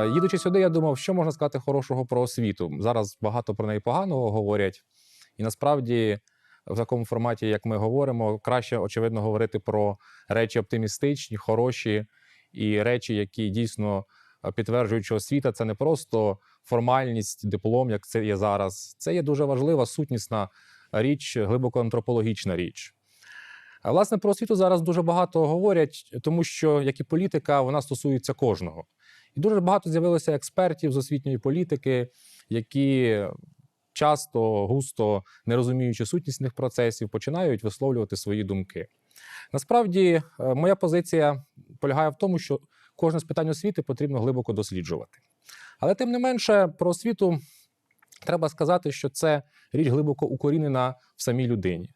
Е, Їдучи сюди, я думав, що можна сказати хорошого про освіту. Зараз багато про неї поганого говорять. І насправді, в такому форматі, як ми говоримо, краще, очевидно, говорити про речі оптимістичні, хороші і речі, які дійсно е, підтверджують, що освіта це не просто формальність, диплом, як це є зараз. Це є дуже важлива, сутнісна річ, глибоко антропологічна річ. Власне про освіту зараз дуже багато говорять, тому що як і політика, вона стосується кожного. І дуже багато з'явилося експертів з освітньої політики, які часто, густо, не розуміючи сутнісних процесів, починають висловлювати свої думки. Насправді, е, моя позиція полягає в тому, що кожне з питань освіти потрібно глибоко досліджувати. Але тим не менше, про освіту треба сказати, що це річ глибоко укорінена в самій людині.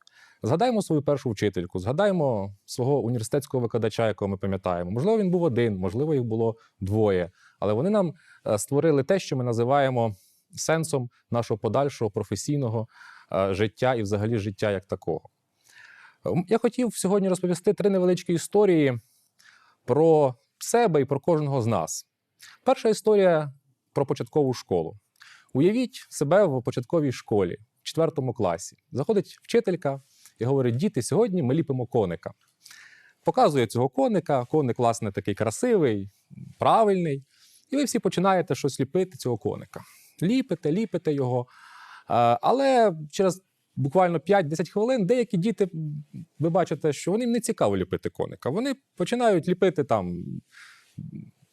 Згадаємо свою першу вчительку, згадаємо свого університетського викладача, якого ми пам'ятаємо. Можливо, він був один, можливо, їх було двоє. Але вони нам е, створили те, що ми називаємо сенсом нашого подальшого професійного е, життя і взагалі життя як такого. Я хотів сьогодні розповісти три невеличкі історії про себе і про кожного з нас. Перша історія про початкову школу. Уявіть себе в початковій школі, в четвертому класі. Заходить вчителька і говорить: діти, сьогодні ми ліпимо коника. Показує цього коника. Коник, власне, такий красивий, правильний. І ви всі починаєте щось ліпити цього коника. Ліпите, ліпите його. Е, Але через буквально 5-10 хвилин деякі діти, ви бачите, що вони не цікаво ліпити коника. Вони починають ліпити там.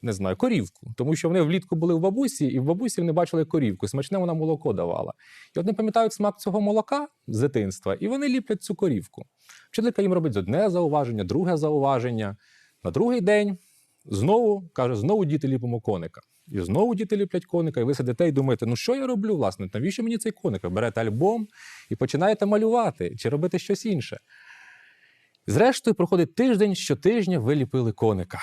Не знаю, корівку, тому що вони влітку були в бабусі, і в бабусі вони бачили корівку. Смачне вона молоко давала. І от не пам'ятають смак цього молока з дитинства, і вони ліплять цю корівку. Вчителька їм робить одне зауваження, друге зауваження. На другий день знову каже: знову діти ліпимо коника. І знову діти ліплять коника, і ви сидите і думаєте, ну що я роблю, власне? Навіщо мені цей коник? Берете альбом і починаєте малювати чи робити щось інше. Зрештою, проходить тиждень, щотижня ви ліпили коника.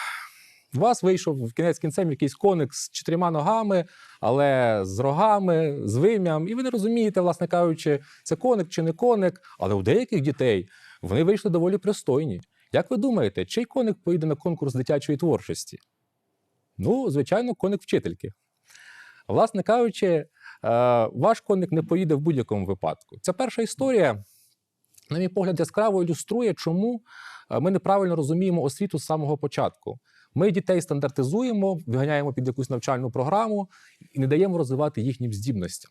У вас вийшов в кінець кінцем якийсь коник з чотирма ногами, але з рогами, з вим'ям. І ви не розумієте, власне кажучи, це коник чи не коник. Але у деяких дітей вони вийшли доволі пристойні. Як ви думаєте, чий коник поїде на конкурс дитячої творчості? Ну, звичайно, коник вчительки. Власне кажучи, е, ваш коник не поїде в будь-якому випадку. Ця перша історія, на мій погляд, яскраво ілюструє, чому е, ми неправильно розуміємо освіту з самого початку. Ми дітей стандартизуємо, виганяємо під якусь навчальну програму і не даємо розвивати їхнім здібностям.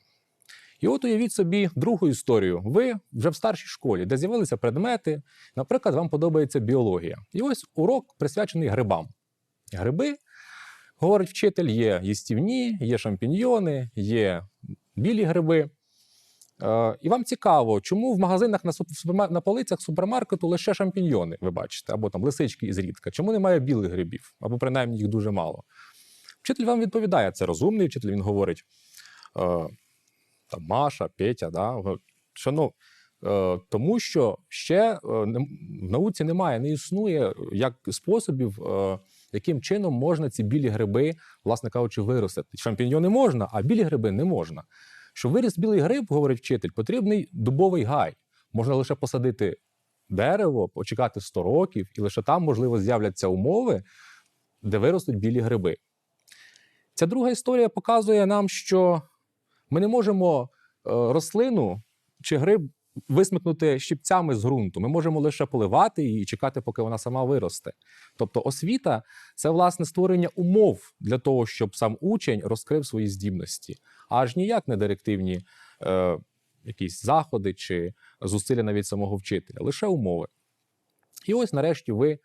І от уявіть собі другу історію. Ви вже в старшій школі, де з'явилися предмети. Наприклад, вам подобається біологія. І ось урок присвячений грибам. Гриби, говорить вчитель, є їстівні, є шампіньйони, є білі гриби. Е, і вам цікаво, чому в магазинах на, на полицях супермаркету лише шампіньйони, ви бачите, або там лисички і зрідка. Чому немає білих грибів? Або принаймні їх дуже мало. Вчитель вам відповідає, це розумний вчитель, він говорить. Е, там Маша, Петя, да, говорить, що ну, е, тому що ще в науці немає, не існує як способів, яким чином можна ці білі гриби, власне кажучи, виростити. Шампіньйони можна, а білі гриби не можна. Щоб виріс білий гриб, говорить вчитель, потрібний дубовий гай. Можна лише посадити дерево, почекати 100 років, і лише там, можливо, з'являться умови, де виростуть білі гриби. Ця друга історія показує нам, що ми не можемо е, рослину чи гриб висмикнути щипцями з ґрунту. Ми можемо лише поливати її і чекати, поки вона сама виросте. Тобто освіта це власне створення умов для того, щоб сам учень розкрив свої здібності, аж ніяк не директивні е, якісь заходи чи зусилля навіть самого вчителя, лише умови. І ось нарешті ви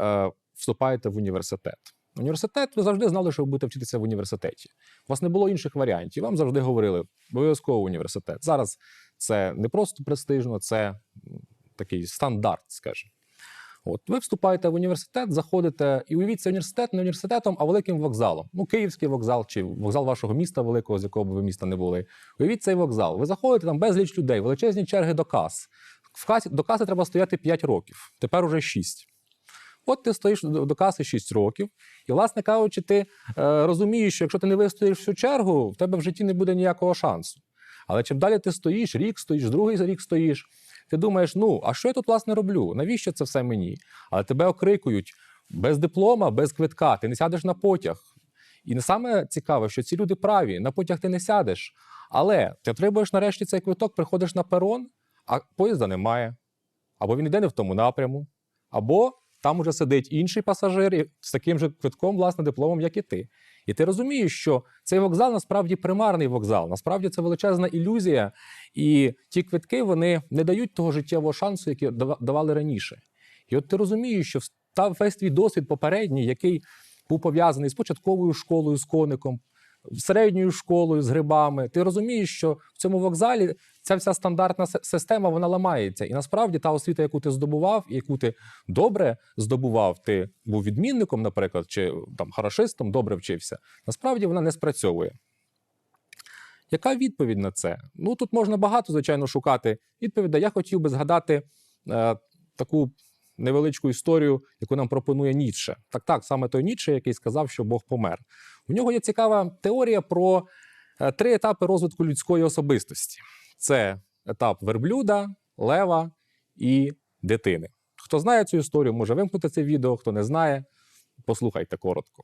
е, вступаєте в університет. Університет, ви завжди знали, що ви будете вчитися в університеті. У вас не було інших варіантів. Вам завжди говорили обов'язково університет. Зараз це не просто престижно, це такий стандарт, скажімо. От ви вступаєте в університет, заходите, і уявіть, це університет не університетом, а великим вокзалом. Ну, Київський вокзал чи вокзал вашого міста великого, з якого б ви міста не були. Уявіть цей вокзал. Ви заходите там безліч людей, величезні черги до кас. В касі до каси треба стояти 5 років, тепер уже 6. От ти стоїш до каси 6 років, і, власне кажучи, ти е, розумієш, що якщо ти не вистоїш всю чергу, в тебе в житті не буде ніякого шансу. Але чим далі ти стоїш, рік стоїш, другий рік стоїш, ти думаєш, ну, а що я тут, власне, роблю? Навіщо це все мені? Але тебе окрикують без диплома, без квитка, ти не сядеш на потяг. І не саме цікаве, що ці люди праві, на потяг ти не сядеш. Але ти отримуєш нарешті цей квиток, приходиш на перон, а поїзда немає. Або він йде не в тому напряму, або там уже сидить інший пасажир з таким же квитком, власне, дипломом, як і ти. І ти розумієш, що цей вокзал насправді примарний вокзал, насправді це величезна ілюзія, і ті квитки вони не дають того життєвого шансу, який дава- давали раніше. І от ти розумієш, що та весь твій досвід попередній, який був пов'язаний з початковою школою, з коником, середньою школою, з грибами, ти розумієш, що в цьому вокзалі ця вся стандартна система вона ламається. І насправді та освіта, яку ти здобував, і яку ти добре здобував, ти був відмінником, наприклад, чи там хорошистом, добре вчився. Насправді вона не спрацьовує. Яка відповідь на це? Ну тут можна багато, звичайно, шукати відповідей. Я хотів би згадати е, таку невеличку історію, яку нам пропонує Ніцше. Так, так, саме той Ніцше, який сказав, що Бог помер. У нього є цікава теорія про три етапи розвитку людської особистості: це етап верблюда, лева і дитини. Хто знає цю історію, може вимкнути це відео, хто не знає, послухайте коротко.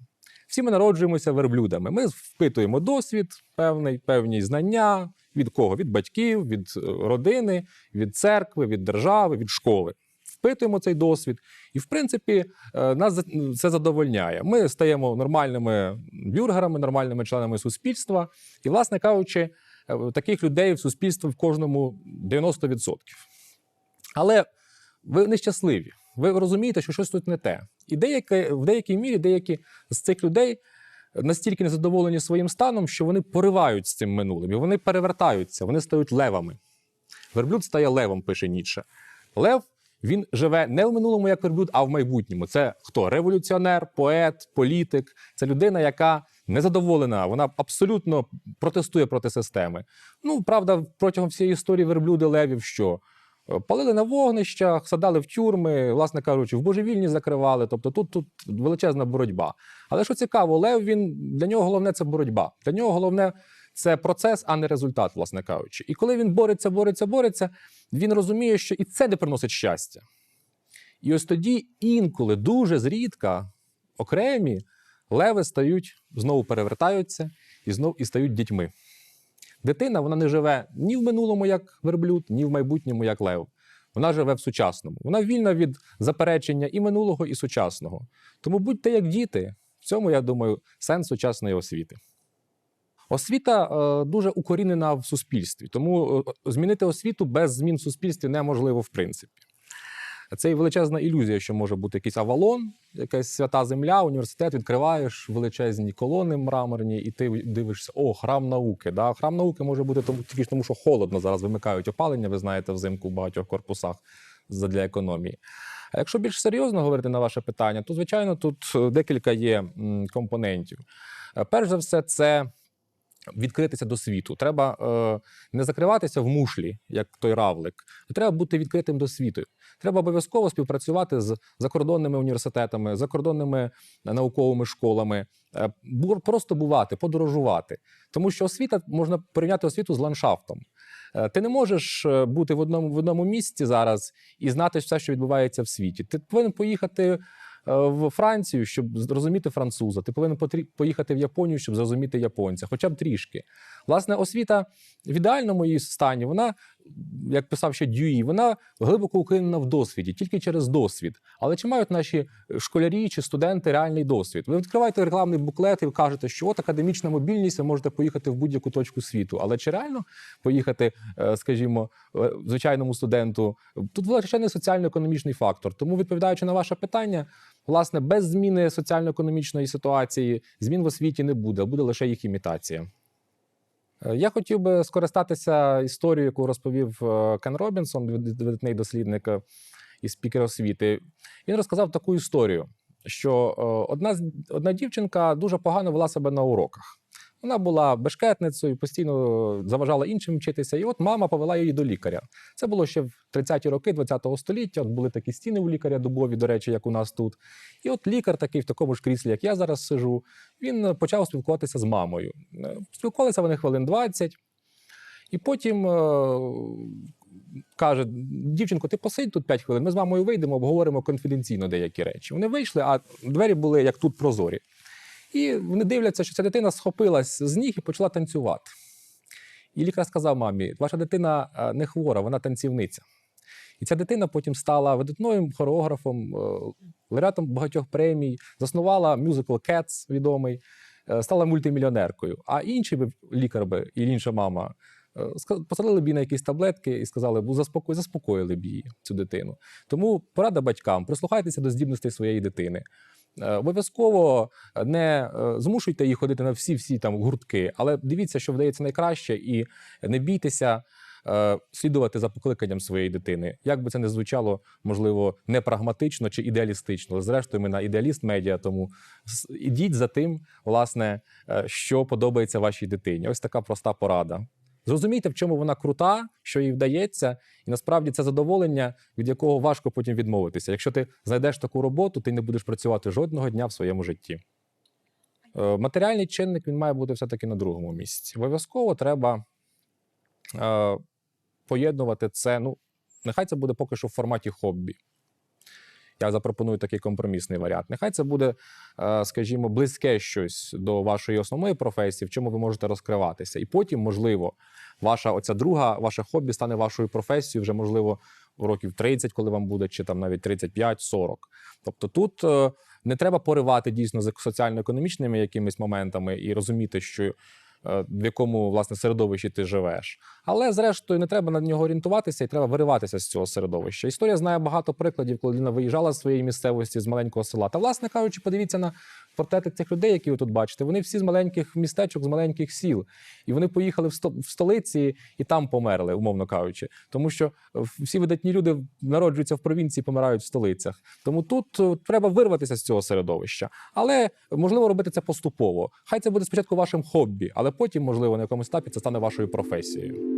Всі ми народжуємося верблюдами. Ми впитуємо досвід, певний, певні знання. Від кого? Від батьків, від е, родини, від церкви, від держави, від школи. Впитуємо цей досвід, і в принципі е, нас це задовольняє. Ми стаємо нормальними бюргерами, нормальними членами суспільства. І, власне кажучи, е, таких людей в суспільстві в кожному 90%. Але ви нещасливі. Ви розумієте, що щось тут не те. І деякі, в деякій мірі деякі з цих людей настільки незадоволені своїм станом, що вони поривають з цим минулим, і вони перевертаються, вони стають левами. Верблюд стає левом, пише Ніцше. Лев він живе не в минулому як верблюд, а в майбутньому. Це хто? Революціонер, поет, політик. Це людина, яка незадоволена, вона абсолютно протестує проти системи. Ну, правда, протягом всієї історії верблюди левів що? Е, Палили на вогнищах, садали в тюрми, власне кажучи, в божевільні закривали. Тобто тут, тут величезна боротьба. Але що цікаво, Лев він для нього головне це боротьба. Для нього головне це процес, а не результат, власне кажучи. І коли він бореться, бореться, бореться, він розуміє, що і це не приносить щастя. І ось тоді інколи дуже зрідка окремі леви стають, знову перевертаються і знов і стають дітьми. Дитина вона не живе ні в минулому як верблюд, ні в майбутньому як лев. Вона живе в сучасному. Вона вільна від заперечення і минулого, і сучасного. Тому будьте як діти. В цьому, я думаю, сенс сучасної освіти. Освіта е, дуже укорінена в суспільстві, тому е, змінити освіту без змін в суспільстві неможливо в принципі. Це і величезна ілюзія, що може бути якийсь авалон, якась свята земля, університет, відкриваєш величезні колони мраморні, і ти дивишся, о, храм науки. Да? Храм науки може бути тому, тільки тому, що холодно зараз вимикають опалення, ви знаєте, взимку в багатьох корпусах для економії. А якщо більш серйозно говорити на ваше питання, то звичайно тут е, декілька є компонентів. Перш за все, це відкритися до світу. Треба е, не закриватися в мушлі, як той равлик, а треба бути відкритим до світу. Треба обов'язково співпрацювати з закордонними університетами, закордонними науковими школами, е, просто бувати, подорожувати. Тому що освіта можна порівняти освіту з ландшафтом. Е, Ти не можеш е, бути в одному, в одному місці зараз і знати все, що відбувається в світі. Ти повинен поїхати е, в Францію, щоб зрозуміти француза. Ти повинен поїхати в Японію, щоб зрозуміти японця, хоча б трішки. Власне, освіта в ідеальному її стані, вона, як писав ще Дюї, вона глибоко укорінена в досвіді, тільки через досвід. Але чи мають наші школярі чи студенти реальний досвід? Ви відкриваєте рекламний буклет і кажете, що от академічна мобільність, ви можете поїхати в будь-яку точку світу. Але чи реально поїхати, е, скажімо, е, звичайному студенту? Тут величезний соціально-економічний фактор. Тому, відповідаючи на ваше питання, власне, без зміни соціально-економічної ситуації змін в освіті не буде, буде лише їх імітація. Е, Я хотів би скористатися історією, яку розповів е, Кен Робінсон, вид- видатний дослідник е, і спікер освіти. Він розказав таку історію, що одна, одна дівчинка дуже погано вела себе на уроках. Вона була бешкетницею, постійно заважала іншим вчитися. І от мама повела її до лікаря. Це було ще в 30-ті роки ХХ століття. От були такі стіни у лікаря дубові, до речі, як у нас тут. І от лікар, такий в такому ж кріслі, як я зараз сижу, він е, почав спілкуватися з мамою. Е, Спілкувалися вони хвилин 20. І потім е, каже: дівчинко, ти посидь тут 5 хвилин, ми з мамою вийдемо, обговоримо конфіденційно деякі речі. Вони вийшли, а двері були як тут прозорі. І вони дивляться, що ця дитина схопилась з ніг і почала танцювати. І лікар сказав мамі: ваша дитина е, не хвора, вона танцівниця. І ця дитина потім стала видатною хореографом, е, лауреатом багатьох премій, заснувала мюзикл Cats відомий, е, стала мультимільйонеркою. А інший лікар би і інша мама посадили б її на якісь таблетки і сказали б, заспокої, заспокоїли б її, цю дитину. Тому порада батькам: прислухайтеся до здібностей своєї дитини. Е, Обов'язково не е, змушуйте її ходити на всі-всі там гуртки, але дивіться, що вдається найкраще, і не бійтеся е, слідувати за покликанням своєї дитини. Як би це не звучало, можливо, не прагматично чи ідеалістично. Зрештою, ми на ідеаліст медіа, тому ідіть за тим, власне, е, що подобається вашій дитині. Ось така проста порада. Зрозумійте, в чому вона крута, що їй вдається, і насправді це задоволення, від якого важко потім відмовитися. Якщо ти знайдеш таку роботу, ти не будеш працювати жодного дня в своєму житті. Е, Матеріальний чинник він має бути все-таки на другому місці. Обов'язково треба е, поєднувати це. Ну, нехай це буде поки що в форматі хобі. Я запропоную такий компромісний варіант. Нехай це буде, е, скажімо, близьке щось до вашої основної професії, в чому ви можете розкриватися. І потім, можливо, ваша оця друга, ваше хобі стане вашою професією вже, можливо, років 30, коли вам буде, чи там навіть 35-40. Тобто тут е, не треба поривати дійсно за соціально-економічними якимись моментами і розуміти, що в якому власне середовищі ти живеш. Але зрештою не треба на нього орієнтуватися і треба вириватися з цього середовища. Історія знає багато прикладів, коли людина виїжджала з своєї місцевості з маленького села. Та, власне кажучи, подивіться на портрети цих людей, які ви тут бачите. Вони всі з маленьких містечок, з маленьких сіл. І вони поїхали в сто- в столиці і там померли, умовно кажучи. Тому що е, всі видатні люди народжуються в провінції, помирають в столицях. Тому тут е, треба вирватися з цього середовища. Але можливо робити це поступово. Хай це буде спочатку вашим хобі, але потім, можливо, на якомусь етапі це стане вашою професією.